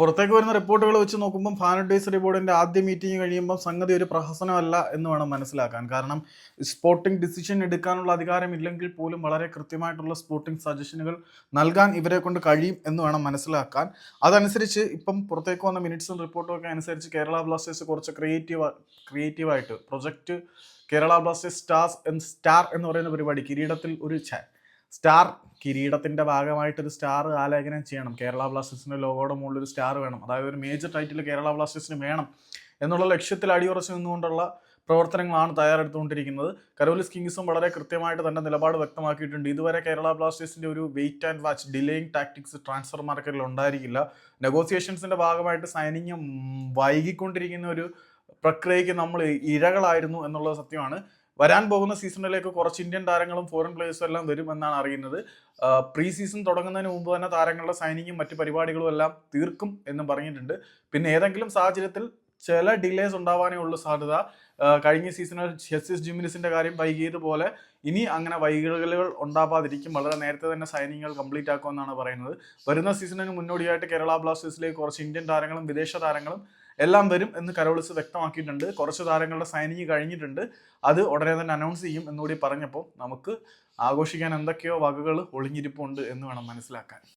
പുറത്തേക്ക് വരുന്ന റിപ്പോർട്ടുകൾ വെച്ച് നോക്കുമ്പോൾ ഫാൻ അഡ്വൈസറി ബോർഡിന്റെ ആദ്യ മീറ്റിംഗ് കഴിയുമ്പോൾ സംഗതി ഒരു പ്രഹസനമല്ല എന്ന് വേണം മനസ്സിലാക്കാൻ. കാരണം സ്പോർട്ടിംഗ് ഡിസിഷൻ എടുക്കാനുള്ള അധികാരം ഇല്ലെങ്കിൽ പോലും വളരെ കൃത്യമായിട്ടുള്ള സ്പോർട്ടിംഗ് സജഷനുകൾ നൽകാൻ ഇവരെ കൊണ്ട് കഴിയും എന്ന് വേണം മനസ്സിലാക്കാൻ. അതനുസരിച്ച് ഇപ്പം പുറത്തേക്ക് വന്ന മിനിറ്റ്സും റിപ്പോർട്ടും ഒക്കെ അനുസരിച്ച് കേരള ബ്ലാസ്റ്റേഴ്സ് കുറച്ച് creative ക്രിയേറ്റീവായിട്ട് project Kerala Blasters stars star എന്ന് പറയുന്ന പരിപാടി കിരീടത്തിൽ ഒരു ഛ, സ്റ്റാർ കിരീടത്തിന്റെ ഭാഗമായിട്ട് ഒരു സ്റ്റാർ ആലേഖനം ചെയ്യണം. കേരള ബ്ലാസ്റ്റേഴ്സിന്റെ ലോഗോയുടെ മുകളിൽ ഒരു സ്റ്റാർ വേണം. അതായത് ഒരു മേജർ ടൈറ്റിൽ കേരള ബ്ലാസ്റ്റേഴ്സിന് വേണം എന്നുള്ള ലക്ഷ്യത്തിൽ അടിയുറച്ചു നിന്നുകൊണ്ടുള്ള പ്രവർത്തനങ്ങളാണ് തയ്യാറെടുത്തുകൊണ്ടിരിക്കുന്നത്. കരോലിസ് കിങ്സും വളരെ കൃത്യമായിട്ട് തന്റെ നിലപാട് വ്യക്തമാക്കിയിട്ടുണ്ട്. ഇതുവരെ കേരള ബ്ലാസ്റ്റേഴ്സിന്റെ ഒരു wait and watch delaying tactics transfer മാർക്കറ്റിൽ ഉണ്ടായിരിക്കില്ല. നെഗോസിയേഷൻസിന്റെ ഭാഗമായിട്ട് സൈനിങ് വൈകിക്കൊണ്ടിരിക്കുന്ന ഒരു പ്രക്രിയയ്ക്ക് നമ്മൾ ഇരകളായിരുന്നു എന്നുള്ളത് സത്യമാണ്. വരാൻ പോകുന്ന സീസണിലേക്ക് കുറച്ച് ഇന്ത്യൻ താരങ്ങളും ഫോറിൻ പ്ലേയേഴ്സും എല്ലാം വരും എന്നാണ് അറിയുന്നത്. പ്രീ സീസൺ തുടങ്ങുന്നതിന് മുമ്പ് തന്നെ താരങ്ങളുടെ സൈനിങ്ങും മറ്റു പരിപാടികളും എല്ലാം തീർക്കും എന്നും പറഞ്ഞിട്ടുണ്ട്. പിന്നെ ഏതെങ്കിലും സാഹചര്യത്തിൽ ചില ഡിലേസ് ഉണ്ടാവാനേ ഉള്ളൂ സാധ്യത. കഴിഞ്ഞ സീസണിൽ ജസ്റ്റിസ് ജിമിനിസിന്റെ കാര്യം വൈകിയതുപോലെ ഇനി അങ്ങനെ വൈകലുകൾ ഉണ്ടാവാതിരിക്കും. വളരെ നേരത്തെ തന്നെ സൈനിങ്ങൾ കംപ്ലീറ്റ് ആക്കുമെന്നാണ് പറയുന്നത്. വരുന്ന സീസണിന് മുന്നോടിയായിട്ട് കേരള ബ്ലാസ്റ്റേഴ്സിലേക്ക് കുറച്ച് ഇന്ത്യൻ താരങ്ങളും വിദേശ താരങ്ങളും എല്ലാം വരും എന്ന് കരോളിസ് വ്യക്തമാക്കിയിട്ടുണ്ട്. കുറച്ച് താരങ്ങളുടെ സൈനിങ് കഴിഞ്ഞിട്ടുണ്ട്. അത് ഉടനെ തന്നെ അനൗൺസ് ചെയ്യും എന്നുകൂടി പറഞ്ഞപ്പോൾ നമുക്ക് ആഘോഷിക്കാൻ എന്തൊക്കെയോ വകകൾ ഒളിഞ്ഞിരിപ്പുണ്ട് എന്ന് വേണം മനസ്സിലാക്കാൻ.